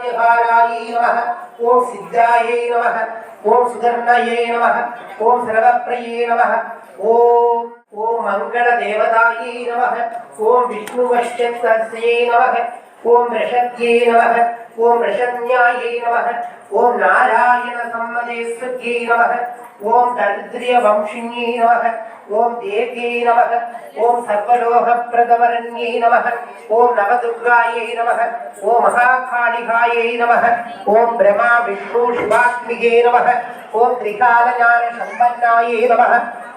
సౌభాగ్యహారాయై నమ. ఓం సిద్ధాయై నమ. ఓం సుధర్ణయై నమ. ఓం సర్వప్రయే నమ. ఓం ఓం మంగళదేవతాయై నమ. ఓం విష్ణువశ్చత్యై నమ. ஓம் ரிஷத்யே நம ஓம் ரிஷன்யாயை நம ஓம் நாராயண சம்மதேஸ்வர்யை நம ஓம் தரித்திரிய வம்சிணியை நம ஓம் தேவியை நம ஓம் சர்வலோக பிரதவரண்யை நம ஓம் நவதுர்காயை நம ஓம் மகாகாளிகாயை நம ஓம் பிரமா விஷ்ணு சிவாத்மிகே நம ఓం త్రికాలజ్ఞాన సంపన్నాయై నమ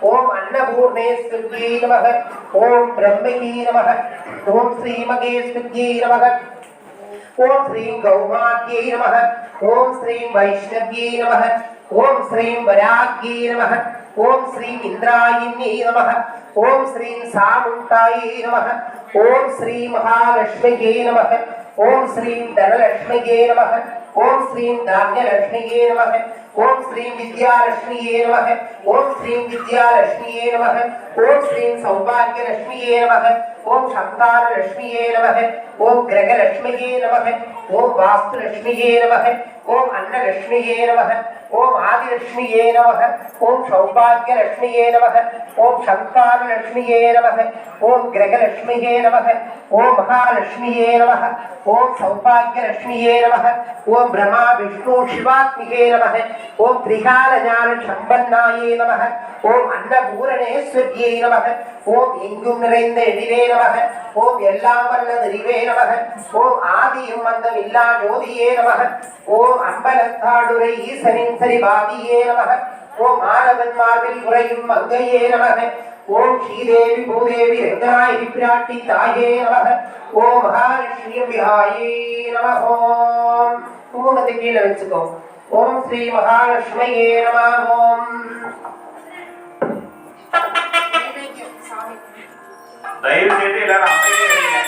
ఓం అన్నపూర్ణేశ్వర్యై నమ ఓం బ్రహ్మకీ నమ ఓం శ్రీమగేశ్వర్యై నమ ఓం శ్రీం గౌమాత్యై నమ ఓం శ్రీం వైష్ణవ్యై నమ ఓం శ్రీం వరాగ్యై నమ ఓం శ్రీం ఇంద్రాయిన్యై నమ ఓం శ్రీం సాముంటాయై నమ ఓం శ్రీ మహాలక్ష్మికే నమ ఓం శ్రీం ధనలక్ష్మికే నమ ఓం శ్రీం ధాన్యలక్ష్మికే నమ ఓం శ్రీం విద్యాలక్ష్మియే నమ. ఓం శ్రీం విద్యాలక్ష్మియే నమ. ఓం శ్రీం సౌభాగ్యలక్ష్మియే నమ. ओम संतान लक्ष्मी नमः ओम ग्रह लक्ष्मी नमः ओम वास्तु लक्ष्मी नमः ओम अन्न लक्ष्मी नमः ओम आदि लक्ष्मी नमः ओम सौभाग्य लक्ष्मी नमः ओम संतान लक्ष्मी नमः ओम ग्रह लक्ष्मी नमः ओम महालक्ष्मी नमः ओम सौभाग्य लक्ष्मी नमः ओम ब्रह्मा विष्णु शिवात्मिके नमः ओम त्रिकाल ज्ञान संपन्नाये नमः ओम अन्न पूरणेश्वर नमः ओम इंगुम नरेंद्र நமக ஓம் எல்லாம் வல்ல தெரிவே நமக ஓம் ஆதியும் அந்தம் இல்லா ஜோதியே நமக ஓம் அம்பலத்தாடுரை ஈசனின் சரிபாதியே நமக ஓம் மாணவன் மார்பில் உரையும் மங்கையே நமக ஓம் ஸ்ரீதேவி பூதேவி ரங்கநாயகி பிராட்டி தாயே நமக ஓம் மகாலட்சுமியும் விஹாயே நமः ஓம் குங்குமத்தை கீழே வச்சுக்கோ. ஓம் ஸ்ரீ மகாலட்சுமியே நம. ஓம். దయచేసి ఇలా అమ్మాయి